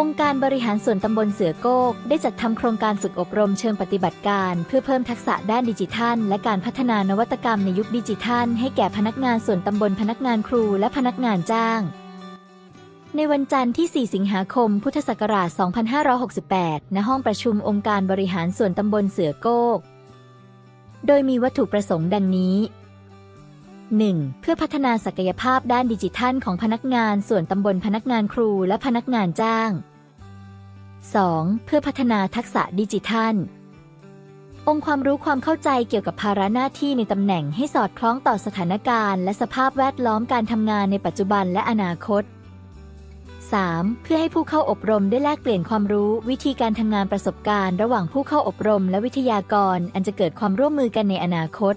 องค์การบริหารส่วนตำบลเสือโก้ได้จัดทำโครงการฝึกอบรมเชิงปฏิบัติการ เพื่อเพิ่มทักษะด้านดิจิทัล และการพัฒนานวัตกรรมในยุคดิจิทัล ให้แก่พนักงานส่วนตำบลพนักงานครูและพนักงานจ้าง ในวันจันทร์ที่ 4 สิงหาคม พุทธศักราช 2568 ณ ห้องประชุมองค์การบริหารส่วนตำบลเสือโก้โดยมีวัตถุประสงค์ดังนี้ 1. เพื่อพัฒนาศักยภาพด้านดิจิทัลของพนักงานส่วนตำบลพนักงานครูและพนักงานจ้าง 2. เพื่อพัฒนาทักษะดิจิทัล องค์ความรู้ความเข้าใจเกี่ยวกับภาระหน้าที่ในตำแหน่งให้สอดคล้องต่อสถานการณ์ และสภาพแวดล้อมการทำงานในปัจจุบันและอนาคต 3. เพื่อให้ผู้เข้าอบรมได้แลกเปลี่ยนความรู้วิธีการทำงานประสบการณ์ ระหว่างผู้เข้าอบรมและวิทยากร อันจะเกิดความร่วมมือกันในอนาคต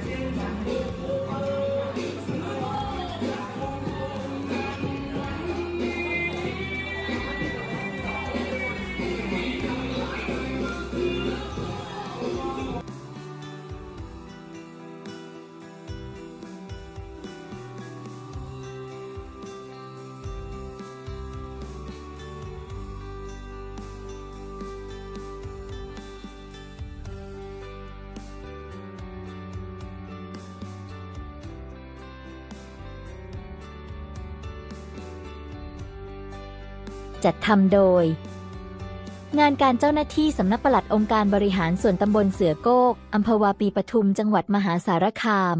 จัดทำโดย งานการเจ้าหน้าที่สำนักปลัดองค์การบริหารส่วนตำบลเสือโกกอำเภอวาปีปทุมจังหวัดมหาสารคาม